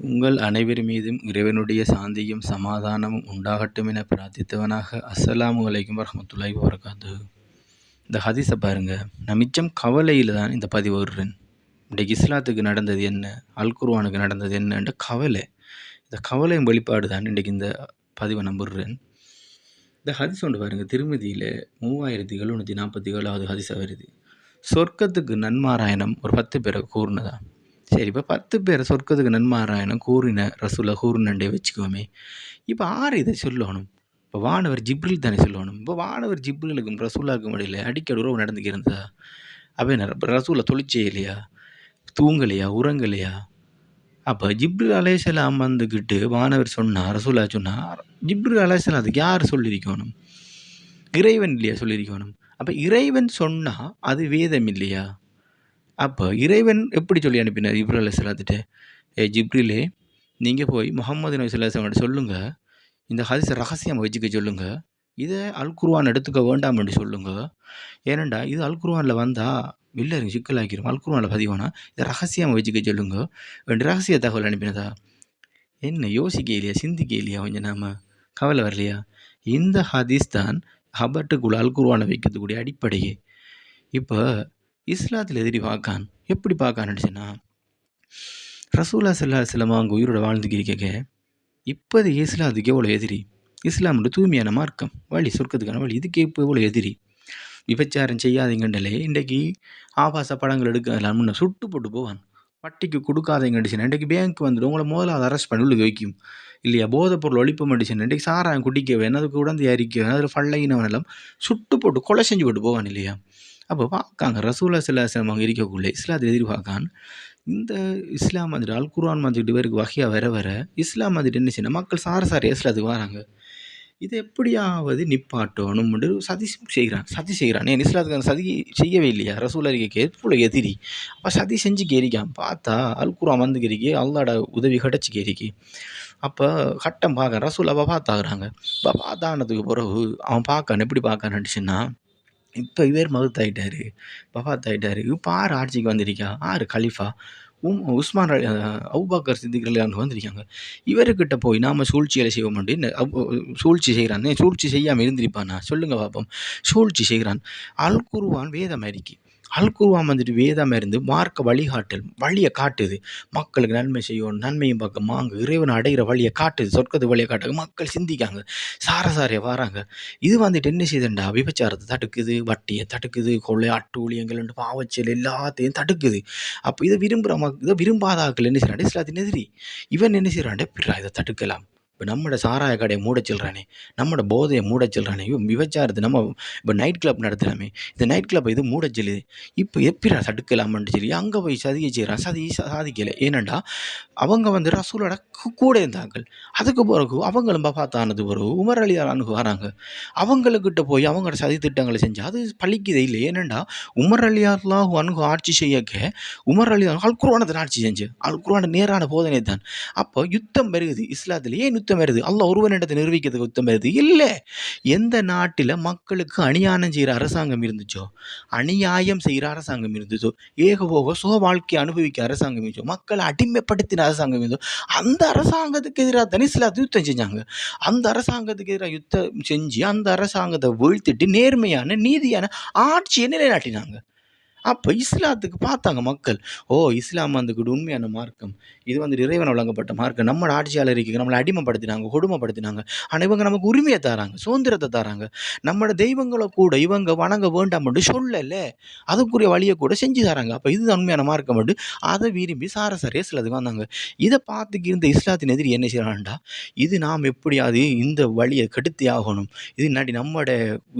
உங்கள் அனைவர் மீதும் இறைவனுடைய சாந்தியும் சமாதானமும் உண்டாகட்டும் என பிரார்த்தித்தவனாக அஸ்ஸலாமு அலைக்கும் வரமத்துல்லாய் வபரகாத்துஹு. இந்த ஹதீஸை பாருங்கள் நான் மிச்சம் கவலையில் தான் இந்த பதிவு விடுறேன் இன்றைக்கு இஸ்லாத்துக்கு நடந்தது என்ன? அல்குர்வானுக்கு நடந்தது என்னன்ற கவலை. இந்த கவலையும் வெளிப்பாடு தான் இன்றைக்கு இந்த பதிவை நம்புறேன் இந்த ஹதிஸ் ஒன்று பாருங்கள் திருமதியில் மூவாயிரத்தி எழுநூற்றி நாற்பத்தி ஏழாவது ஹதீஸாக வருது. சொர்க்கத்துக்கு நன்மாராயணம் ஒரு பத்து பேரை கூறுனதா? சரி இப்போ பத்து பேரை சொர்க்கத்துக்கு நன்மாராயணம் கூறின ரசூலை கூறினண்டே வச்சுக்கோமே. இப்போ ஆறு இதை சொல்லணும். இப்போ வானவர் ஜிப்ரில் தானே சொல்லணும். இப்போ வானவர் ஜிப்ரிலுக்கும் ரசூலாக்கும் இடையில அடிக்கடி உறவு நடந்துக்கு இருந்தா அப்போ என்ன ரசூலை தொழிற்சே இல்லையா? தூங்கலையா? உறங்கலையா? அப்போ ஜிப்ரில் அலேசலாம் வந்துக்கிட்டு வானவர் சொன்னார் ரசூலா சொன்னார் ஜிப்ரில் அலேசலாம் அதுக்கு யார் சொல்லியிருக்கணும்? இறைவன் இல்லையா சொல்லியிருக்கணும்? அப்போ இறைவன் சொன்னால் அது வேதம் இல்லையா? அப்போ இறைவன் எப்படி சொல்லி அனுப்பினார்? ஜிப்ரில் அலைசலாத்துட்டு ஏ ஜிப்ரிலே நீங்கள் போய் முகமது நபி சொல்லாசம் சொல்லுங்கள் இந்த ஹதீஸை ரகசியமாக வச்சுக்க சொல்லுங்கள் இதை அல் குர்வான் எடுத்துக்க வேண்டாம் என்று சொல்லுங்கள் ஏனண்டா இது அல் குர்வானில் வந்தால் இல்லை சிக்கலாக்கிரும். அல் குர்வானில் பதிவானா இதை ரகசியமாக வச்சுக்க சொல்லுங்க. ரெண்டு ரகசிய தகவல் அனுப்பினதா? என்ன யோசிக்க இல்லையா? சிந்திக்க இல்லையா? கொஞ்சம் நாம கவலை வரலையா? இந்த ஹதீஸ் தான் ஹபர்ட்டுக்குள்ள அல் குர்வானை வைக்கிறதுக்கூடிய அடிப்படையே. இப்போ இஸ்லாத்தில் எதிரி பார்க்கான்? எப்படி பார்க்கான்னு சொன்னால் ரசூலா சல்லா சிலமா அவங்க உயிரோட வாழ்ந்துக்கிருக்க இப்போது இஸ்லாத்துக்கு எவ்வளோ எதிரி. இஸ்லாமோட தூய்மையான மார்க்கம். வழி சொர்க்கத்துக்கான வழி. இதுக்கு இப்போ எவ்வளோ எதிரி. விபச்சாரம் செய்யாதீங்கண்டலே இன்றைக்கு ஆபாச படங்கள் எடுக்கலாம் முன்ன சுட்டு போட்டு போவான் வட்டிக்கு கொடுக்காதீங்கடிச்சுன்னா இன்றைக்கு பேங்க் வந்துடும். உங்களை முதலாவது அரெஸ்ட் பண்ணி உள்ளே வைக்கும். இல்லையா போதைப் பொருள் ஒழிப்பு மடிச்சுன்னா இன்றைக்கு சாராயம் குடிக்க வேணும் அதுக்கு உடந்து அறிக்க வேணும் அதில் ஃபள்ளையினவனெல்லாம் சுட்டு போட்டு கொலை செஞ்சு போட்டு போவான் இல்லையா? அப்போ பார்க்காங்க ரசூலா சில சிலமாக இருக்கக்குள்ளே இஸ்லாத்தை எதிர்பார்க்கான். இந்த இஸ்லாம் வந்துட்டு அல் குர்ஆன் வந்துட்டு இவருக்கு வகையாக வர வர இஸ்லாம் வந்துட்டு என்ன செய்யணும் மக்கள் சார சார இஸ்லாத்துக்கு வராங்க. இது எப்படியாவது நிப்பாட்டணும் சதி செய்கிறான் சதி செய்கிறான். ஏன் இஸ்லாத்துக்கு சதி செய்யவே இல்லையா? ரசூல் அறிக்கைக்கு எவ்வளோ எதிரி. அப்போ சதி செஞ்சு கேரிக்கான். பார்த்தா அல் குர்ஆன் வந்து கேரிக்கு அல்லாட உதவி கிடச்சி கேரிக்கு. அப்போ கட்டம் பார்க்க ரசூல் அப்போ பார்த்தாகிறாங்க இப்போ பார்த்தானதுக்கு பிறகு அவன் பார்க்கான் எப்படி பார்க்கான்னு இப்போ இவர் மகுத்தாயிட்டாரு பஃபாத்தாயிட்டாரு இப்போ ஆறு ஆட்சிக்கு வந்திருக்கா. ஆறு கலீஃபா. உம் உஸ்மான் அலி அவுபாக்கர் சித்திகள் வந்திருக்காங்க. இவர்கிட்ட போய் நாம் சூழ்ச்சிகளை செய்வோம் அப்படின்னு சூழ்ச்சி செய்கிறான். சூழ்ச்சி செய்யாமல் இருந்திருப்பானா? சொல்லுங்கள் பார்ப்போம் சூழ்ச்சி செய்கிறான். அல் குருவான் வேதம் அறிக்கை. அல்குருவான் வந்துட்டு வேதம் இருந்து மார்க்க வழிகாட்டல் வழியை காட்டுது. மக்களுக்கு நன்மை செய்யணும் நன்மையும் பார்க்க மாங்க. இறைவனை அடைகிற வழியை காட்டுது சொர்க்கத்து வழியை காட்டுது. மக்கள் சிந்திக்காங்க சாரசாரியை வராங்க. இது வந்துட்டு என்ன செய்யுதுண்டா விபச்சாரத்தை தடுக்குது வட்டியை தடுக்குது கொள்ளை அட்டூழியங்கள் பாவச்சல் எல்லாத்தையும் தடுக்குது. அப்போ இதை விரும்புகிற மக் இதை விரும்பாத ஆக்கள் என்ன செய்கிறாண்டே இஸ்லாத்தின் எதிரி. இவன் என்ன செய்கிறாண்டே பிறா இதை தடுக்கலாம். இப்போ நம்மளோட சாராய கடையை மூட சொல்கிறானே நம்மளோட போதையை மூட சொல்கிறானே விபச்சாரத்தை நம்ம இப்போ நைட் கிளப் நடத்துகிறாமே இந்த நைட் கிளப் இது மூட சொல்லுது இப்போ எப்படிடா தடுக்கலாமான்னு சொல்லி அங்கே போய் சதிக்க செய்கிறான் சதி சாதிக்கலை. ஏனண்டா அவங்க வந்து ரசூலோட கூட இருந்தாங்கள் அதுக்கு பிறகு அவங்களும் பார்த்தானது பிறகு உமர் அலி அனுகு வராங்க. அவங்களுக்கிட்ட போய் அவங்களோட சதி திட்டங்களை செஞ்சு அது பழிக்குதே இல்லை ஏனண்டா உமர் அலி அல்லாஹு அணுகு ஆட்சி செய்யக்க உமர் அலி அல் ஆட்சி செஞ்சு. அல் நேரான போதனை தான் அப்போ யுத்தம் பெருகுது இஸ்லாத்தில். ஏன் யுத்தம் வருது. அல்லாஹ் ஒருவனிடத்தை நிரூபிக்கிறதுக்கு யுத்தம் வருது? இல்லை. எந்த நாட்டில் மக்களுக்கு அநியாயம் செய்கிற அரசாங்கம் இருந்துச்சோ அநியாயம் செய்கிற அரசாங்கம் இருந்துச்சோ ஏகபோக சுக வாழ்க்கை அனுபவிக்க அரசாங்கம் இருந்துச்சோ மக்களை அடிமைப்படுத்தின அரசாங்கம் இருந்தோ அந்த அரசாங்கத்துக்கு எதிராக தானே யுத்தம் செஞ்சாங்க. அந்த அரசாங்கத்துக்கு எதிராக யுத்தம் செஞ்சு அந்த அரசாங்கத்தை வீழ்த்திட்டு நேர்மையான நீதியான ஆட்சியை நிலைநாட்டினாங்க. அப்போ இஸ்லாத்துக்கு பார்த்தாங்க மக்கள். ஓ இஸ்லாம் வந்துக்கிட்டு உண்மையான மார்க்கம். இது வந்து இறைவன் வழங்கப்பட்ட மார்க்கம். நம்மளோட ஆட்சியாளருக்கு நம்மளை அடிமைப்படுத்தினாங்க கொடுமைப்படுத்தினாங்க. ஆனால் இவங்க நமக்கு உரிமையை தராங்க சுதந்திரத்தை தராங்க. நம்மளோட தெய்வங்களை கூட இவங்க வணங்க வேண்டாம் மட்டும் சொல்லலை. அதுக்குரிய வழியை கூட செஞ்சு தராங்க. அப்போ இது உண்மையான மார்க்கம் மட்டும் அதை விரும்பி சாரசரே சிலதுக்கு வந்தாங்க. இதை பார்த்துக்கு இருந்த இஸ்லாத்தின் எதிரி என்ன செய்யறான்டா இது நாம் எப்படியாவது இந்த வழியை கெடுத்தி ஆகணும். இது இன்னாடி நம்மளோட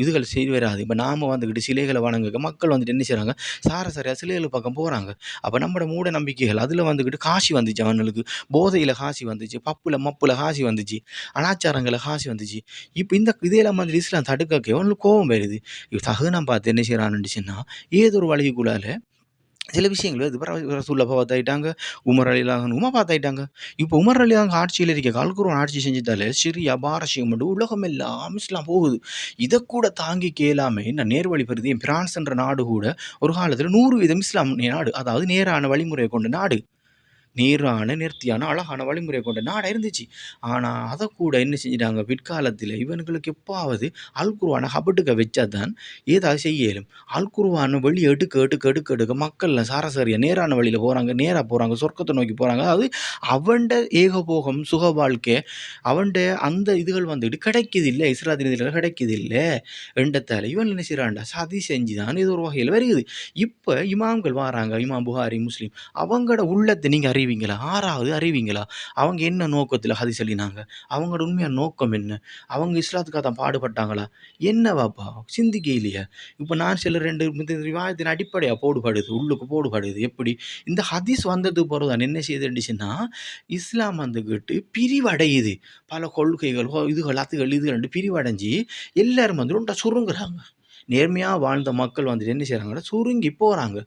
இதுகள் செய்து வராது இப்போ நாம் வந்துக்கிட்டு சிலைகளை வணங்க மக்கள் வந்துட்டு என்ன செய்கிறாங்க சாரசாரியாக சிலைகள் பக்கம் போகிறாங்க அப்போ நம்மளோட மூட நம்பிக்கைகள் அதில் வந்துக்கிட்டு காசி வந்துச்சு அவனுக்கு போதையில் காசி வந்துச்சு பப்பில் மப்பில் காசி வந்துச்சு அனாச்சாரங்களில் காசி வந்துச்சு. இப்போ இந்த இதெல்லாம் மாதிரி இஸ்லாம் தடுக்க அவனுக்கு கோபம் வருது. இப்போ தகுனம் பார்த்து என்ன செய்கிறான்னுச்சுன்னா ஏதோ ஒரு வழிக்குள்ளால சில விஷயங்கள் இது பிறகு ரசூல்லா பார்த்தாயிட்டாங்க. உமர் அலிலாகன் உமா பார்த்தாயிட்டாங்க. இப்போ உமர் அலிலாங்க ஆட்சியில் இருக்க கால்குருவன் ஆட்சி செஞ்சதால சிறிய அபாரசியம் மட்டும் உலகம் எல்லாம் இஸ்லாம் போகுது. இதை கூட தாங்கி கேளாமே நான் நேர்வழி பெறுது என் பிரான்ஸ் என்ற நாடு கூட ஒரு காலத்தில் நூறு வீதம் இஸ்லாம் நாடு அதாவது நேரான வழிமுறையை கொண்ட நாடு. நேரான நேர்த்தியான அழகான வழிமுறை கொண்ட நாடாக இருந்துச்சு. ஆனால் அதை கூட என்ன செஞ்சிட்டாங்க? பிற்காலத்தில் இவனுங்களுக்கு எப்பாவது அல்குருவான ஹபட்டுக்க வச்சா தான் ஏதாவது செய்யலும். அல்குருவான அல் வெளியே எடுக்க எடுக்க எடுக்க எடுக்க மக்கள்லாம் சாரசரியாக நேரான வழியில் போகிறாங்க நேராக போகிறாங்க சொர்க்கத்தை நோக்கி போகிறாங்க அதாவது அவன்ட ஏகபோகம் சுக வாழ்க்கை அவன்ட அந்த இதுகள் வந்துட்டு கிடைக்குது இல்லை இஸ்ராதினத்தில் கிடைக்குது இல்லை எண்டத்தால் இவன் என்ன செய்கிறான்டா சதி செஞ்சு தான் இது ஒரு வகையில் வருகுது இப்போ இமாம்கள் வராங்க இமாம் புகாரி முஸ்லீம். அவங்களோட உள்ளத்தை நீங்கள் அறிவிங்களா? ஆறாவது அறிவிங்களா? அவங்க என்ன நோக்கத்தில் ஹதி சொல்லினாங்க? அவங்களோட உண்மையான நோக்கம் என்ன? அவங்க இஸ்லாத்துக்காக தான் பாடுபட்டாங்களா? என்னவாப்பா சிந்திக்க இல்லையா? இப்போ நான் சில ரெண்டு விவாதத்தின் அடிப்படையாக போடுபடுது உள்ளுக்கு போடுபடுது. எப்படி? இந்த ஹதீஸ் வந்தது போகிறதான் என்ன செய்துச்சுன்னா இஸ்லாம் வந்துக்கிட்டு பிரிவடையுது. பல கொள்கைகள் இதுகள் அத்துகள் இதுகள் பிரிவடைஞ்சு எல்லாரும் வந்து ரொம்ப சுருங்குறாங்க. நேர்மையாக வாழ்ந்த மக்கள் வந்துட்டு என்ன செய்கிறாங்கன்னா சுருங்கி போகிறாங்க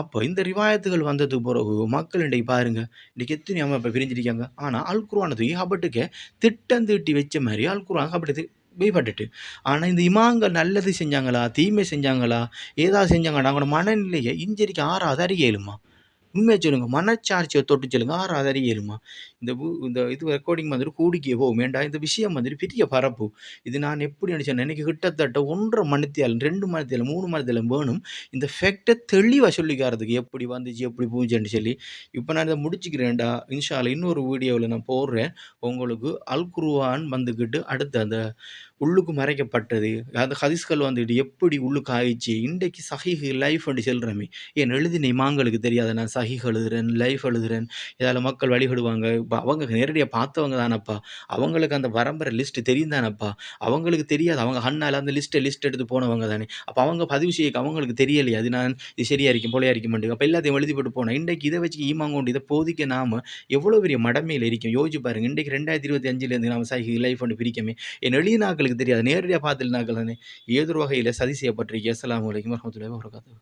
அப்போ இந்த ரிவாயத்துகள் வந்ததுக்கு பிறகு மக்கள் இன்றைக்கு பாருங்க இன்றைக்கி எத்தனை அமைப்பை பிரிஞ்சிருக்காங்க. ஆனால் அல் குர்ஆனை தூக்கி ஹபட்டுக்கு திட்டம் தீட்டி வச்ச மாதிரி அல் குர்ஆன் ஹபட்டு ஆனால் இந்த இமாங்கள் நல்லது செஞ்சாங்களா? தீமை செஞ்சாங்களா? ஏதாவது செஞ்சாங்களா? அவங்களோட மனநிலையை இஞ்சரிக்க ஆறாவது அறியலுமா உண்மையை சொல்லுங்க. மனச்சாட்சியை தொட்டு சொல்லுங்க. ஆறாவது அறியலுமா இந்த இந்த இது ரெக்கார்டிங் வந்துட்டு கூடிக்கே போகும் வேண்டாம் இந்த விஷயம் வந்துட்டு பெரிய பரப்பு. இது நான் எப்படி நினச்சேன்? எனக்கு கிட்டத்தட்ட ஒன்றரை மணித்தியால் ரெண்டு மணித்தியால் மூணு மணித்தியால் வேணும். இந்த ஃபேக்டை தெளிவாக சொல்லிக்காரதுக்கு எப்படி வந்துச்சு எப்படி பூஜைன்னு சொல்லி. இப்போ நான் இதை முடிச்சுக்கிறேன்டா. இன்ஷால இன்னொரு வீடியோவில் நான் போடுறேன். உங்களுக்கு அல் வந்துக்கிட்டு அடுத்து அந்த உள்ளுக்கு மறைக்கப்பட்டது. அந்த ஹதிஸ்கள் வந்துட்டு எப்படி உள்ளுக்கு ஆயிடுச்சு? இன்றைக்கு சஹீஹ் லைஃப் வந்து செல்றமே. ஏன் எழுதின இமாங்களுக்கு தெரியாத நான் சஹீஹ் எழுதுறேன் லைஃப் எழுதுறேன். இதால் மக்கள் வழிபடுவாங்க. இப்போ அவங்க நேரடியாக பார்த்தவங்க தானப்பா. அவங்களுக்கு அந்த பரம்பரை லிஸ்ட்டு தெரியும் தானப்பா. அவங்களுக்கு தெரியாது. அவங்க ஹண்ணால் அந்த லிஸ்ட்டை லிஸ்ட் எடுத்து போனவங்க தானே. அப்போ அவங்க பதிவு செய்ய அவங்களுக்கு தெரியலையே. அது நான் இது சரியாக இருக்கும் போலையாக இருக்க மாட்டேங்க அப்போ எல்லாத்தையும் எழுதி போட்டு போனேன் இன்றைக்கு இதை வச்சு ஈமாங்கொண்டு இதை போதிக்க நாம் எவ்வளோ பெரிய மடமையில் இருக்கும். யோசிச்சு பாருங்க. இன்றைக்கு ரெண்டாயிரத்தி இருபத்தி அஞ்சுலேருந்து நாம சஹி லைஃப் ஒன்று பிரிக்கமே. என் எளிய எங்களுக்கு தெரியாது. நேரடியாக பார்த்துல ஏதோ ஒரு வகையில் சதி செய்யப்பட்டிருக்கு. அஸ்லாம் அலைக்கும் வரமத்துல்லாஹி வபரகாத்துஹு.